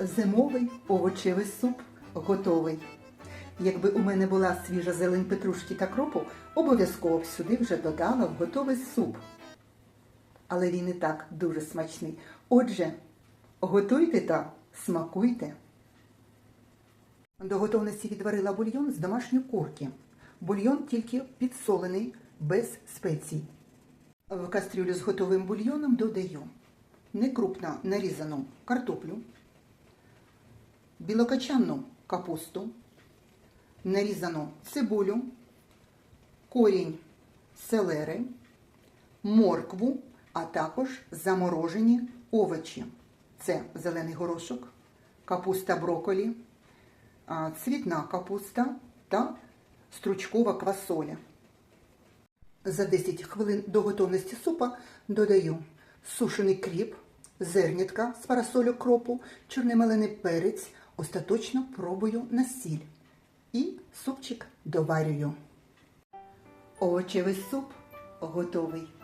Зимовий овочевий суп готовий. Якби у мене була свіжа зелень петрушки та кропу, обов'язково б сюди вже додала в готовий суп. Але він і так дуже смачний. Отже, готуйте та смакуйте. До готовності відварила бульйон з домашньої курки. Бульйон тільки підсолений, без спецій. В кастрюлю з готовим бульйоном додаю некрупно нарізану картоплю, білокачанну капусту, нарізану цибулю, корінь селери, моркву, а також заморожені овочі. Це зелений горошок, капуста броколі, цвітна капуста та стручкова квасоля. За 10 хвилин до готовності супа додаю сушений кріп, зернятка з парасолю кропу, чорномелений перець, остаточно пробую на сіль. І супчик доварюю. Овочевий суп готовий.